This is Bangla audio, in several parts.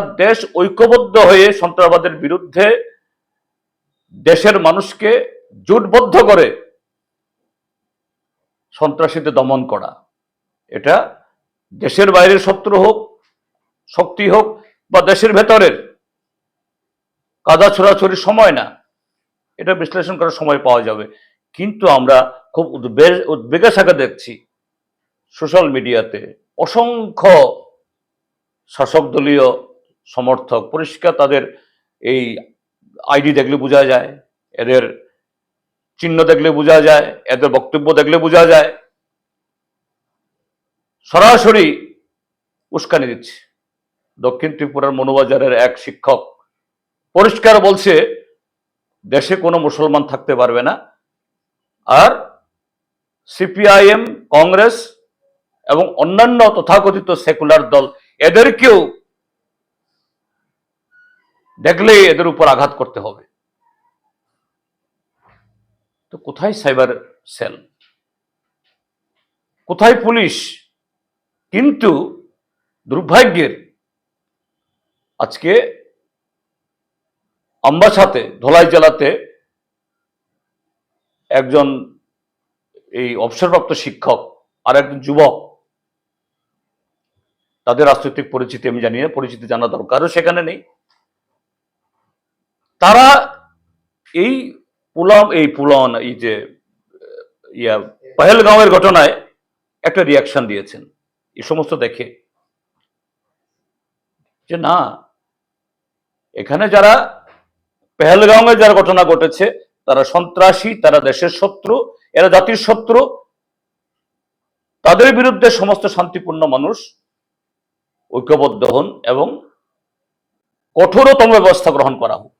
দেশ ঐক্যবদ্ধ হয়ে সন্ত্রাসবাদের বিরুদ্ধে দেশের মানুষকে জোটবদ্ধ করে সন্ত্রাসীদের দমন করা। এটা দেশের বাইরের শত্রু হোক, শক্তি হোক বা দেশের ভেতরের, কাদা ছোড়াছড়ির সময় না, এটা বিশ্লেষণ করার সময় পাওয়া যাবে। কিন্তু আমরা খুব উদ্বেগ উদ্বেগের সাথে দেখছি সোশ্যাল মিডিয়াতে। অসংখ্য শাসক দলীয় সমর্থক, পরিষ্কার তাদের এই আইডি দেখলে বোঝা যায়, এদের চিহ্ন দেখলে বোঝা যায়, এদের বক্তব্য দেখলে বোঝা যায়। সরাসরি উস্কানি দিচ্ছে। দক্ষিণ ত্রিপুরার মনোবাজারের এক শিক্ষক পরিষ্কার বলছে, দেশে কোনো মুসলমান থাকতে পারবে না। আর সিপিআইএম কংগ্রেস এবং অন্যান্য তথাকথিত সেকুলার দল, এদেরকেও দেখলেই এদের উপর আঘাত করতে হবে। তো কোথায় সাইবার সেল? কোথায় পুলিশ? কিন্তু দুর্ভাগ্যের আজকে আম্বাসাতে ধলাই জেলাতে একজন এই অবসরপ্রাপ্ত শিক্ষক আর একজন যুবক, তাদের রাজনৈতিক পরিচিতি আমি জানি না, পরিচিতি জানা দরকারও সেখানে নেই। তারা এই পুলাম, এই পুলন, এই যে ইয়া, পহেলগাঁওয়ের ঘটনায় একটা রিয়াকশন দিয়েছেন। এই সমস্ত দেখে। যে না, এখানে যারা পেহেলগাঁওয়ে যারা ঘটনা ঘটেছে, তারা সন্ত্রাসী, তারা দেশের শত্রু, এরা জাতির শত্রু, তাদের বিরুদ্ধে সমস্ত শান্তিপূর্ণ মানুষ ঐক্যবদ্ধ হন এবং কঠোরতম ব্যবস্থা গ্রহণ করা হোক।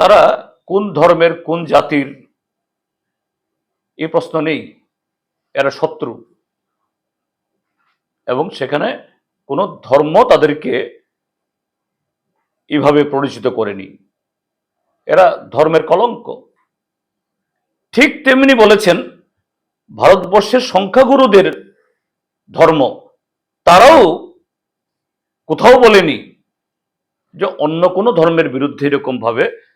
তারা কোন ধর্মের কোন জাতির? এ প্রশ্ন নেই। এরা শত্রু। এবং সেখানে কোনো ধর্ম তাদেরকে এভাবে পরিচিত করেনি। এরা ধর্মের কলঙ্ক। ঠিক তেমনি বলেছেন, ভারতবর্ষের সংখ্যাগুরুদের ধর্ম। তারাও কোথাও বলেনি যে অন্য কোনো ধর্মের বিরুদ্ধে এরকম ভাবে